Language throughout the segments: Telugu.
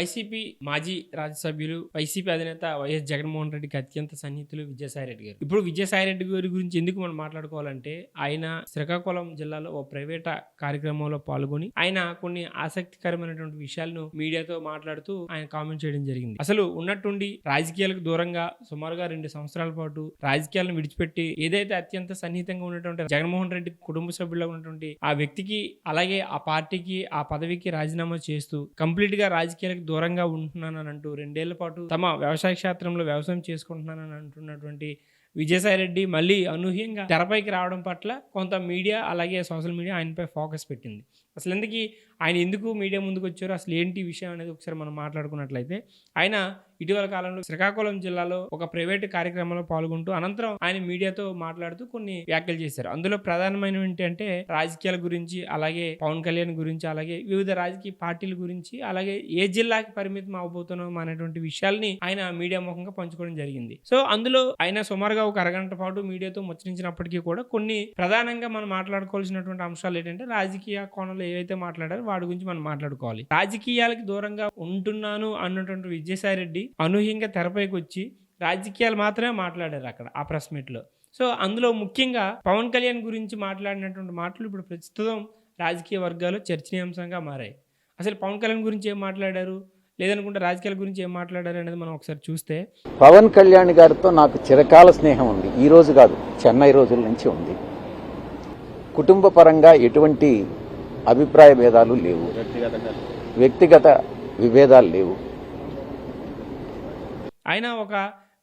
వైసీపీ మాజీ రాజ్యసభ్యులు వైసీపీ అధినేత వైఎస్ జగన్మోహన్ రెడ్డికి అత్యంత సన్నిహితులు విజయసాయి రెడ్డి గారు. ఇప్పుడు విజయసాయి రెడ్డి గారి గురించి ఎందుకు మనం మాట్లాడుకోవాలంటే ఆయన శ్రీకాకుళం జిల్లాలో ఓ ప్రైవేట్ కార్యక్రమంలో పాల్గొని ఆయన కొన్ని ఆసక్తికరమైనటువంటి విషయాలను మీడియాతో మాట్లాడుతూ ఆయన కామెంట్ చేయడం జరిగింది. అసలు ఉన్నట్టుండి రాజకీయాలకు దూరంగా సుమారుగా రెండు సంవత్సరాల పాటు రాజకీయాలను విడిచిపెట్టి ఏదైతే అత్యంత సన్నిహితంగా ఉన్నటువంటి జగన్మోహన్ రెడ్డి కుటుంబ సభ్యుల్లో ఉన్నటువంటి ఆ వ్యక్తికి అలాగే ఆ పార్టీకి ఆ పదవికి రాజీనామా చేస్తూ కంప్లీట్గా రాజకీయాలకు దూరంగా ఉంటున్నానని అంటూ రెండేళ్ళ పాటు తమ వ్యవసాయ క్షేత్రంలో వ్యవసాయం చేసుకుంటున్నానని అంటున్నటువంటి విజయసాయి రెడ్డి మళ్ళీ అనూహ్యంగా తెరపైకి రావడం పట్ల కొంత మీడియా అలాగే సోషల్ మీడియా ఆయనపై ఫోకస్ పెట్టింది. అసలు ఎందుకు ఆయన ఎందుకు మీడియా ముందుకు వచ్చారు అసలు ఏంటి విషయం అనేది ఒకసారి మనం మాట్లాడుకున్నట్లయితే ఆయన ఇటీవల కాలంలో శ్రీకాకుళం జిల్లాలో ఒక ప్రైవేట్ కార్యక్రమంలో పాల్గొంటూ అనంతరం ఆయన మీడియాతో మాట్లాడుతూ కొన్ని వ్యాఖ్యలు చేశారు. అందులో ప్రధానమైనవి ఏంటంటే రాజకీయాల గురించి అలాగే పవన్ కళ్యాణ్ గురించి అలాగే వివిధ రాజకీయ పార్టీల గురించి అలాగే ఏ జిల్లాకి పరిమితం అవబోతున్నాం అనేటువంటి విషయాల్ని ఆయన మీడియా ముఖంగా పంచుకోవడం జరిగింది. సో అందులో ఆయన సుమారుగా ఒక అరగంట పాటు మీడియాతో ముచ్చరించినప్పటికీ కూడా కొన్ని ప్రధానంగా మనం మాట్లాడుకోవాల్సినటువంటి అంశాలు ఏంటంటే రాజకీయ కోణంలో ఏవైతే మాట్లాడారో వాటి గురించి మనం మాట్లాడుకోవాలి. రాజకీయాలకి దూరంగా ఉంటున్నాను అన్నటువంటి విజయసాయి రెడ్డి అనూహ్యంగా తెరపైకి వచ్చి రాజకీయాలు మాత్రమే మాట్లాడారు అక్కడ ఆ ప్రెస్ మీట్లో. సో అందులో ముఖ్యంగా పవన్ కళ్యాణ్ గురించి మాట్లాడినటువంటి మాటలు ఇప్పుడు ప్రస్తుతం రాజకీయ వర్గాలు చర్చనీయాంశంగా మారాయి. అసలు పవన్ కళ్యాణ్ గురించి ఏం మాట్లాడారు? లేదనుకుంటే రాజకీయాల గురించి ఏం మాట్లాడారు అనేది మనం ఒకసారి చూస్తే పవన్ కళ్యాణ్ గారితో నాకు చిరకాల స్నేహం ఉంది. ఈ రోజు కాదు చెన్నై రోజుల నుంచి ఉంది. కుటుంబ పరంగా ఎటువంటి అభిప్రాయ భేదాలు లేవు. వ్యక్తిగత విభేదాలు లేవు. ఆయన ఒక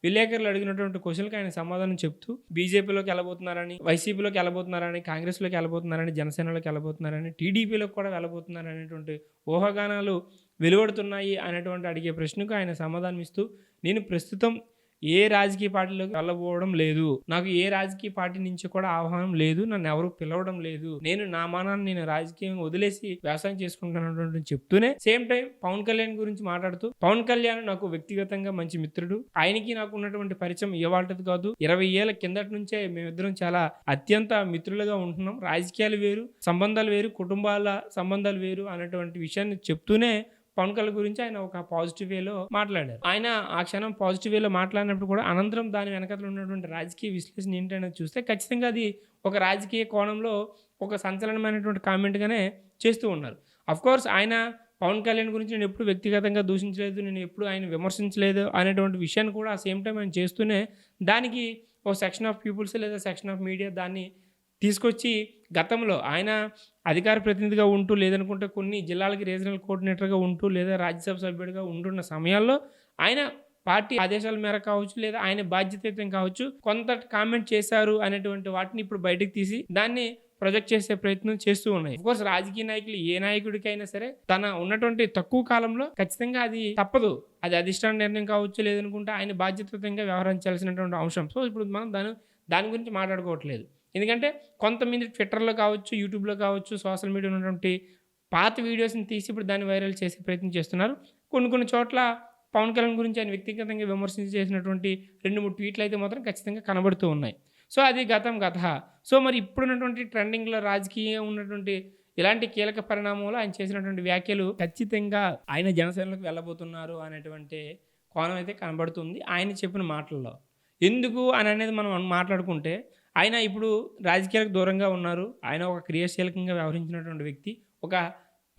విలేకరులు అడిగినటువంటి క్వశ్చన్కి ఆయన సమాధానం చెప్తూ బీజేపీలోకి వెళ్ళబోతున్నారని వైసీపీలోకి వెళ్ళబోతున్నారని కాంగ్రెస్లోకి వెళ్ళబోతున్నారని జనసేనలోకి వెళ్ళబోతున్నారని టీడీపీలోకి కూడా వెళ్ళబోతున్నారు అనేటువంటి ఊహాగానాలు వెలువడుతున్నాయి అనేటువంటి అడిగే ప్రశ్నకు ఆయన సమాధానం ఇస్తూ నేను ప్రస్తుతం ఏ రాజకీయ పార్టీలోకి వెళ్ళబోవడం లేదు. నాకు ఏ రాజకీయ పార్టీ నుంచి కూడా ఆహ్వానం లేదు. నన్ను ఎవరు పిలవడం లేదు. నేను నా మానాన్ని నేను రాజకీయం వదిలేసి వ్యవసాయం చేసుకుంటున్నటువంటి చెప్తూనే సేమ్ టైం పవన్ కళ్యాణ్ గురించి మాట్లాడుతూ పవన్ కళ్యాణ్ నాకు వ్యక్తిగతంగా మంచి మిత్రుడు. ఆయనకి నాకు ఉన్నటువంటి పరిచయం ఇవాళది కాదు. ఇరవై ఏళ్ళ కిందటి నుంచే మేమిద్దరం చాలా అత్యంత మిత్రులుగా ఉంటున్నాం. రాజకీయాలు వేరు సంబంధాలు వేరు కుటుంబాల సంబంధాలు వేరు అనేటువంటి విషయాన్ని చెప్తూనే పవన్ కళ్యాణ్ గురించి ఆయన ఒక పాజిటివ్ వేలో మాట్లాడారు. ఆయన ఆ క్షణం పాజిటివ్ వేలో మాట్లాడినప్పుడు కూడా అనంతరం దాని వెనకతలో ఉన్నటువంటి రాజకీయ విశ్లేషణ ఏంటనేది చూస్తే ఖచ్చితంగా అది ఒక రాజకీయ కోణంలో ఒక సంచలనమైనటువంటి కామెంట్గానే చేస్తూ ఉన్నారు. కోర్స్ ఆయన పవన్ కళ్యాణ్ గురించి నేను ఎప్పుడు వ్యక్తిగతంగా దూషించలేదు నేను ఎప్పుడు ఆయన విమర్శించలేదు అనేటువంటి విషయాన్ని కూడా ఆ సేమ్ టైం ఆయన చేస్తూనే దానికి ఓ సెక్షన్ ఆఫ్ పీపుల్స్ లేదా సెక్షన్ ఆఫ్ మీడియా దాన్ని తీసుకొచ్చి గతంలో ఆయన అధికార ప్రతినిధిగా ఉంటూ లేదనుకుంటే కొన్ని జిల్లాలకి రీజనల్ కోఆర్డినేటర్గా ఉంటూ లేదా రాజ్యసభ సభ్యుడిగా ఉంటున్న సమయాల్లో ఆయన పార్టీ ఆదేశాల మేర కావచ్చు లేదా ఆయన బాధ్యతయుతం కావచ్చు కొంత కామెంట్ చేశారు అనేటువంటి వాటిని ఇప్పుడు బయటకు తీసి దాన్ని ప్రొజెక్ట్ చేసే ప్రయత్నం చేస్తూ ఉన్నాయి. కోర్స్ రాజకీయ నాయకులు ఏ నాయకుడికైనా సరే తన ఉన్నటువంటి తక్కువ కాలంలో ఖచ్చితంగా అది తప్పదు. అది అధిష్టాన నిర్ణయం కావచ్చు లేదనుకుంటే ఆయన బాధ్యతయుతంగా వ్యవహరించాల్సినటువంటి అంశం. సో ఇప్పుడు మనం దాని దాని గురించి మాట్లాడుకోవట్లేదు. ఎందుకంటే కొంతమంది ట్విట్టర్లో కావచ్చు యూట్యూబ్లో కావచ్చు సోషల్ మీడియాలో ఉన్నటువంటి పాత వీడియోస్ని తీసి ఇప్పుడు దాన్ని వైరల్ చేసే ప్రయత్నం చేస్తున్నారు. కొన్ని కొన్ని చోట్ల పవన్ కళ్యాణ్ గురించి ఆయన వ్యక్తిగతంగా విమర్శించి చేసినటువంటి రెండు మూడు ట్వీట్లు అయితే మాత్రం ఖచ్చితంగా కనబడుతూ ఉన్నాయి. సో అది గతం గత సో మరి ఇప్పుడున్నటువంటి ట్రెండింగ్లో రాజకీయం ఉన్నటువంటి ఇలాంటి కీలక పరిణామంలో ఆయన చేసినటువంటి వ్యాఖ్యలు ఖచ్చితంగా ఆయన జనసేనలకు వెళ్ళబోతున్నారు అనేటువంటి కోణం అయితే కనబడుతుంది. ఆయన చెప్పిన మాటల్లో. ఎందుకు అని అనేది మనం మాట్లాడుకుంటే ఆయన ఇప్పుడు రాజకీయాలకు దూరంగా ఉన్నారు. ఆయన ఒక క్రియాశీలకంగా వ్యవహరించినటువంటి వ్యక్తి ఒక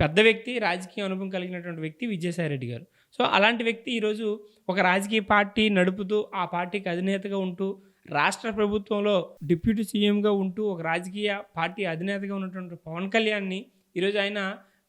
పెద్ద వ్యక్తి రాజకీయ అనుభవం కలిగినటువంటి వ్యక్తి విజయసాయి రెడ్డి గారు. సో అలాంటి వ్యక్తి ఈరోజు ఒక రాజకీయ పార్టీ నడుపుతూ ఆ పార్టీకి అధినేతగా ఉంటూ రాష్ట్ర ప్రభుత్వంలో డిప్యూటీ సీఎంగా ఉంటూ ఒక రాజకీయ పార్టీ అధినేతగా ఉన్నటువంటి పవన్ కళ్యాణ్ని ఈరోజు ఆయన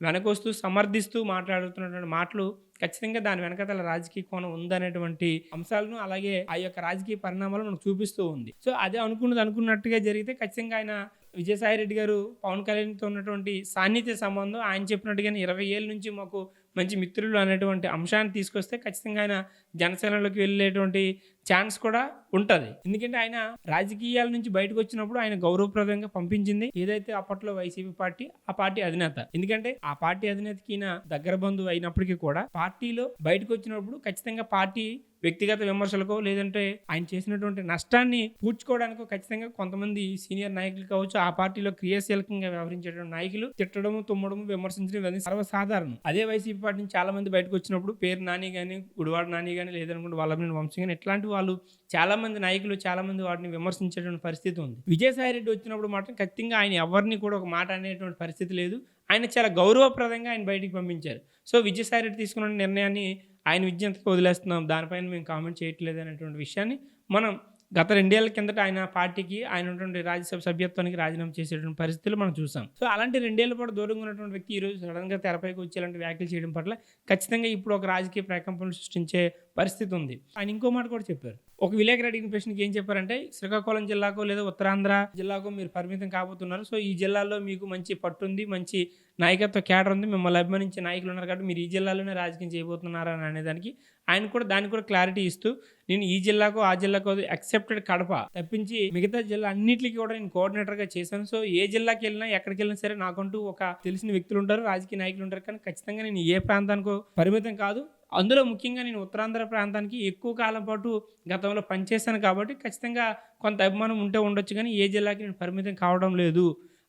వెనకొస్తూ సమర్థిస్తూ మాట్లాడుతున్నటువంటి మాటలు ఖచ్చితంగా దాని వెనకతల రాజకీయ కోణం ఉందనేటువంటి అంశాలను అలాగే ఆ యొక్క రాజకీయ పరిణామాలు మనకు చూపిస్తూ ఉంది. సో అదే అనుకున్నది అనుకున్నట్టుగా జరిగితే ఖచ్చితంగా ఆయన విజయసాయి రెడ్డి గారు పవన్ కళ్యాణ్తో ఉన్నటువంటి సాన్నిధ్య సంబంధం ఆయన చెప్పినట్టుగానే ఇరవై ఏళ్ళ నుంచి మాకు మంచి మిత్రులు అనేటువంటి అంశాన్ని తీసుకొస్తే ఖచ్చితంగా ఆయన జనసేనలోకి వెళ్ళేటువంటి ఛాన్స్ కూడా ఉంటుంది. ఎందుకంటే ఆయన రాజకీయాల నుంచి బయటకు వచ్చినప్పుడు ఆయన గౌరవప్రదంగా పంపించింది ఏదైతే అప్పట్లో వైసీపీ పార్టీ ఆ పార్టీ అధినేత. ఎందుకంటే ఆ పార్టీ అధినేతకి దగ్గర బంధువు అయినప్పటికీ కూడా పార్టీలో బయటకు వచ్చినప్పుడు ఖచ్చితంగా పార్టీ వ్యక్తిగత విమర్శలకో లేదంటే ఆయన చేసినటువంటి నష్టాన్ని పూడ్చుకోవడానికో ఖచ్చితంగా కొంతమంది సీనియర్ నాయకులు కావచ్చు ఆ పార్టీలో క్రియాశీలకంగా వ్యవహరించేటువంటి నాయకులు తిట్టడము తుమ్మడము విమర్శించడం ఇవన్నీ సర్వసాధారణం. అదే వైసీపీ పార్టీ నుంచి చాలా మంది బయటకు వచ్చినప్పుడు పేరు నాని కానీ గుడివాడ నాని కానీ లేదనుకుంటే వాళ్ళని వంశం కానీ ఇట్లాంటి వాళ్ళు చాలామంది నాయకులు చాలామంది వాటిని విమర్శించేటువంటి పరిస్థితి ఉంది. విజయసాయి రెడ్డి వచ్చినప్పుడు మాత్రం ఖచ్చితంగా ఆయన ఎవరిని కూడా ఒక మాట అనేటువంటి పరిస్థితి లేదు. ఆయన చాలా గౌరవప్రదంగా ఆయన బయటికి పంపించారు. సో విజయసాయి రెడ్డి తీసుకున్న నిర్ణయాన్ని ఆయన విజ్ఞతకు వదిలేస్తున్నాం. దానిపైన మేము కామెంట్ చేయట్లేదు అనేటువంటి విషయాన్ని మనం గత రెండేళ్ళ కిందట ఆయన పార్టీకి ఆయన ఉన్నటువంటి రాజ్యసభ సభ్యత్వానికి రాజీనామా చేసేటువంటి పరిస్థితులు మనం చూసాం. సో అలాంటి రెండేళ్ళ పాటు దూరంగా ఉన్నటువంటి వ్యక్తి ఈరోజు రోజు తెరపైకి వచ్చి ఇలాంటి వ్యాఖ్యలు చేయడం పట్ల ఖచ్చితంగా ఇప్పుడు ఒక రాజకీయ ప్రకంపనలు సృష్టించే పరిస్థితి ఉంది. ఆయన ఇంకో మాట కూడా చెప్పారు. ఒక విలేకరు అడిగిన ప్రశ్నకి ఏం చెప్పారంటే శ్రీకాకుళం జిల్లాకో లేదా ఉత్తరాంధ్ర జిల్లాకో మీరు పరిమితం కాబోతున్నారు. సో ఈ జిల్లాలో మీకు మంచి పట్టుంది మంచి నాయకత్వ క్యాడర్ ఉంది. మిమ్మల్ని అభిమానించే నాయకులు ఉన్నారు కాబట్టి మీరు ఈ జిల్లాలోనే రాజకీయం చేయబోతున్నారని అని అనేదానికి ఆయన కూడా దానికి కూడా క్లారిటీ ఇస్తూ నేను ఈ జిల్లాకో ఆ జిల్లాకో ఎక్సెప్టెడ్ కడప తప్పించి మిగతా జిల్లా అన్నిటికీ కూడా నేను కోఆర్డినేటర్గా చేశాను. సో ఏ జిల్లాకి వెళ్ళినా ఎక్కడికి వెళ్ళినా సరే నాకంటూ ఒక తెలిసిన వ్యక్తులు ఉంటారు రాజకీయ నాయకులు ఉంటారు. కానీ ఖచ్చితంగా నేను ఏ ప్రాంతానికో పరిమితం కాదు. అందులో ముఖ్యంగా నేను ఉత్తరాంధ్ర ప్రాంతానికి ఎక్కువ కాలం పాటు గతంలో పనిచేశాను కాబట్టి ఖచ్చితంగా కొంత అభిమానం ఉంటే ఉండొచ్చు. కానీ ఏ జిల్లాకి నేను పరిమితం కావడం లేదు.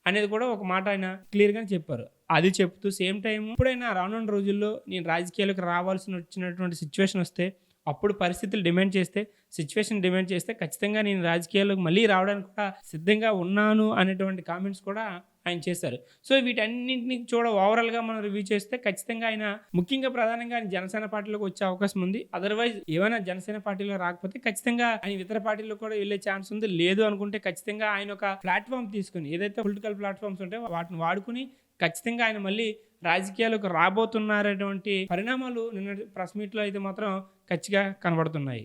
అనేది కూడా ఒక మాట ఆయన క్లియర్గానే చెప్పారు. అది చెప్తూ సేమ్ టైం ఇప్పుడైనా రానున్న రోజుల్లో నేను రాజకీయాలకు రావాల్సిన వచ్చినటువంటి సిచ్యువేషన్ వస్తే అప్పుడు పరిస్థితులు డిమాండ్ చేస్తే సిచ్యువేషన్ డిమాండ్ చేస్తే ఖచ్చితంగా నేను రాజకీయాల్లోకి మళ్ళీ రావడానికి కూడా సిద్ధంగా ఉన్నాను అనేటువంటి కామెంట్స్ కూడా ఆయన చేశారు. సో వీటన్నింటిని చూడ ఓవరాల్గా మనం రివ్యూ చేస్తే ఖచ్చితంగా ఆయన ముఖ్యంగా ప్రధానంగా ఆయన జనసేన పార్టీలోకి వచ్చే అవకాశం ఉంది. అదర్వైజ్ ఏమైనా జనసేన పార్టీలో రాకపోతే ఖచ్చితంగా ఆయన ఇతర పార్టీలో కూడా వెళ్ళే ఛాన్స్ ఉంది. లేదు అనుకుంటే ఖచ్చితంగా ఆయన ఒక ప్లాట్ఫామ్ తీసుకుని ఏదైతే పొలిటికల్ ప్లాట్ఫామ్స్ ఉంటాయో వాటిని వాడుకుని ఖచ్చితంగా ఆయన మళ్ళీ రాజకీయాలకు రాబోతున్నారటువంటి పరిణామాలు నిన్న ప్రెస్ మీట్లో అయితే మాత్రం ఖచ్చితంగా కనబడుతున్నాయి.